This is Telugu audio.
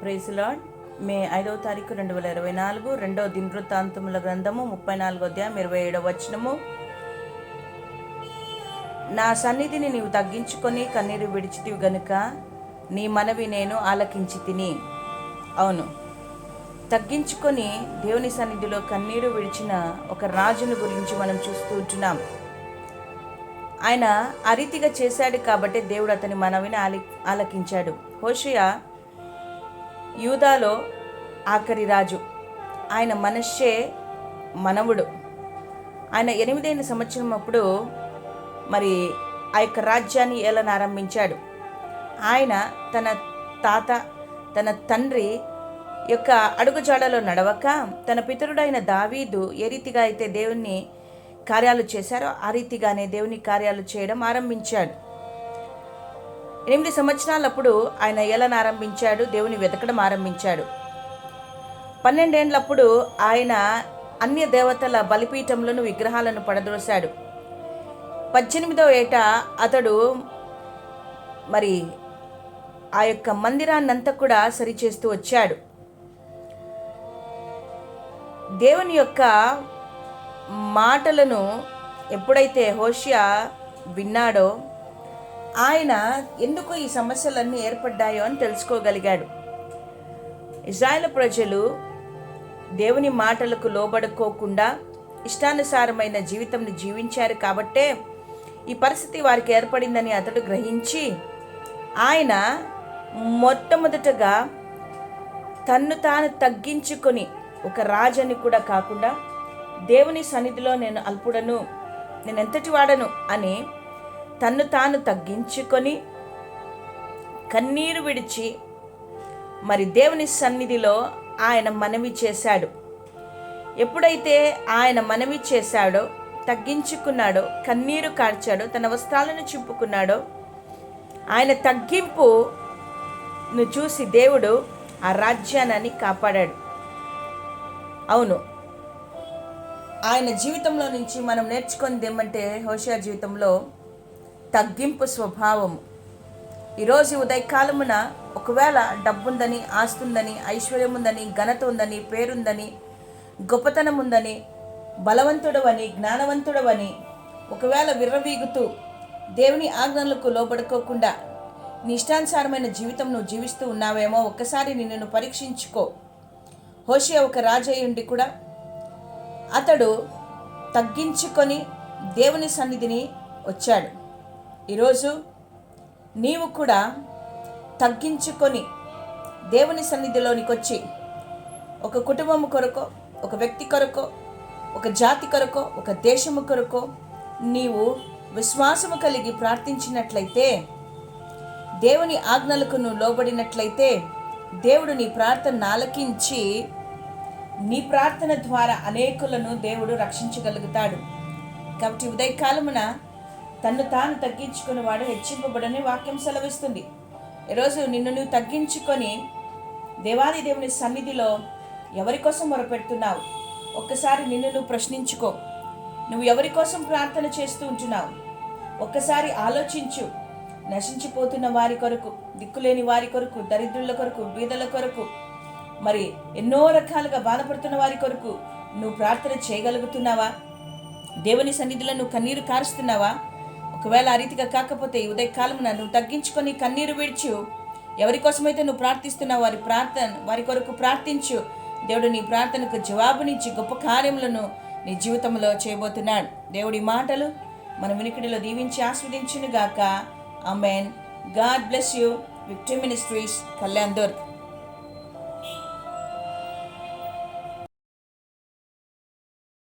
ప్రైజ్ లాడ్ మే ఐదవ తారీఖు రెండు వేల ఇరవై నాలుగు రెండవ దినవృత్తాంతముల గ్రంథము ముప్పై నాలుగో అధ్యాయం ఇరవై ఏడవ వచనము. నా సన్నిధిని నీవు తగ్గించుకొని కన్నీరు విడిచితివి గనుక నీ మనవి నేను ఆలకించి తిని. అవును. తగ్గించుకొని దేవుని సన్నిధిలో కన్నీరు విడిచిన ఒక రాజును గురించి మనం చూస్తూ ఉంటున్నాం. ఆయన అరితిగా చేశాడు కాబట్టి దేవుడు అతని మనవిని ఆలి ఆలకించాడు. హోషయ యూదాలో ఆఖరి రాజు. ఆయన మనషే మనవుడు. ఆయన ఎనిమిదైన సంవత్సరం అప్పుడు మరి ఆ యొక్క రాజ్యాన్ని ఏలన ఆరంభించాడు. ఆయన తన తాత తన తండ్రి యొక్క అడుగుజాడలో నడవక తన పితరుడైన దావీదు ఏ రీతిగా అయితే దేవుణ్ణి కార్యాలు చేశారో ఆ రీతిగానే దేవుని కార్యాలు చేయడం ఆరంభించాడు. ఎనిమిది సంవత్సరాలప్పుడు ఆయన ఏలను ఆరంభించాడు దేవుని వెతకడం ఆరంభించాడు. పన్నెండేండ్లప్పుడు ఆయన అన్య దేవతల బలిపీఠంలోను విగ్రహాలను పడద్రోశాడు. పద్దెనిమిదవ ఏట అతడు మరి ఆ యొక్క మందిరాన్నంతా కూడా సరిచేస్తూ వచ్చాడు. దేవుని యొక్క మాటలను ఎప్పుడైతే హోషియా విన్నాడో ఆయన ఎందుకు ఈ సమస్యలన్నీ ఏర్పడ్డాయో అని తెలుసుకోగలిగాడు. ఇజ్రాయెల్ ప్రజలు దేవుని మాటలకు లోబడుకోకుండా ఇష్టానుసారమైన జీవితంని జీవించారు కాబట్టే ఈ పరిస్థితి వారికి ఏర్పడిందని అతడు గ్రహించి ఆయన మొట్టమొదటగా తన్ను తాను తగ్గించుకొని ఒక రాజని కూడా కాకుండా దేవుని సన్నిధిలో నేను అల్పుడను నేను ఎంతటి వాడను అని తన్ను తాను తగ్గించుకొని కన్నీరు విడిచి మరి దేవుని సన్నిధిలో ఆయన మనవి చేశాడు. ఎప్పుడైతే ఆయన మనవి చేశాడో తగ్గించుకున్నాడో కన్నీరు కార్చాడో తన వస్త్రాలను చింపుకున్నాడో ఆయన తగ్గింపును చూసి దేవుడు ఆ రాజ్యాన్ని కాపాడాడు. అవును. ఆయన జీవితంలో నుంచి మనం నేర్చుకుంది ఏమంటే హోషియా జీవితంలో తగ్గింపు స్వభావం ఈరోజు ఉదయకాలమున ఒకవేళ డబ్బుందని ఆస్తుందని ఐశ్వర్యం ఉందని ఘనత ఉందని పేరుందని గొప్పతనం ఉందని బలవంతుడవని జ్ఞానవంతుడవని ఒకవేళ విర్రవీగుతూ దేవుని ఆజ్ఞలకు లోబడుకోకుండా నిష్టానుసారమైన జీవితం నువ్వు జీవిస్తూ ఉన్నావేమో ఒక్కసారి నిన్ను పరీక్షించుకో. హోషియా ఒక రాజయ్యుండి కూడా అతడు తగ్గించుకొని దేవుని సన్నిధిని వచ్చాడు. ఈరోజు నీవు కూడా తగ్గించుకొని దేవుని సన్నిధిలోనికి వచ్చి ఒక కుటుంబం కొరకో ఒక వ్యక్తి కొరకో ఒక జాతి కొరకో ఒక దేశము కొరకో నీవు విశ్వాసము కలిగి ప్రార్థించినట్లయితే దేవుని ఆజ్ఞలకు నువ్వు లోబడినట్లయితే దేవుడు నీ ప్రార్థన ఆలకించి నీ ప్రార్థన ద్వారా అనేకులను దేవుడు రక్షించగలుగుతాడు. కాబట్టి ఉదయకాలమున తన్ను తాను తగ్గించుకుని వాడు హెచ్చింపబడని వాక్యం సెలవిస్తుంది. ఈరోజు నిన్ను నువ్వు తగ్గించుకొని దేవాది దేవుని సన్నిధిలో ఎవరి కోసం మొరపెడుతున్నావు? ఒక్కసారి నిన్ను నువ్వు ప్రశ్నించుకో. నువ్వు ఎవరి కోసం ప్రార్థన చేస్తూ ఉంటున్నావు? ఒక్కసారి ఆలోచించు. నశించిపోతున్న వారి కొరకు దిక్కులేని వారి కొరకు దరిద్రుల కొరకు బీదల కొరకు మరి ఎన్నో రకాలుగా బాధపడుతున్న వారి కొరకు నువ్వు ప్రార్థన చేయగలుగుతున్నావా? దేవుని సన్నిధిలో నువ్వు కన్నీరు కారుస్తున్నావా? ఒకవేళ ఆ రీతిగా కాకపోతే ఈ ఉదయకాలమున నువ్వు తగ్గించుకొని కన్నీరు విడిచు. ఎవరి కోసమైతే నువ్వు ప్రార్థిస్తున్నావు వారి ప్రార్థన వారి కొరకు ప్రార్థించు. దేవుడు నీ ప్రార్థనకు జవాబునిచ్చి గొప్ప కార్యములను నీ జీవితంలో చేయబోతున్నాడు. దేవుడి మాటలు మన వినికిడిలో దీవించి ఆస్వాదించును గాక amen God bless you. Victory ministries Kalyan Durg.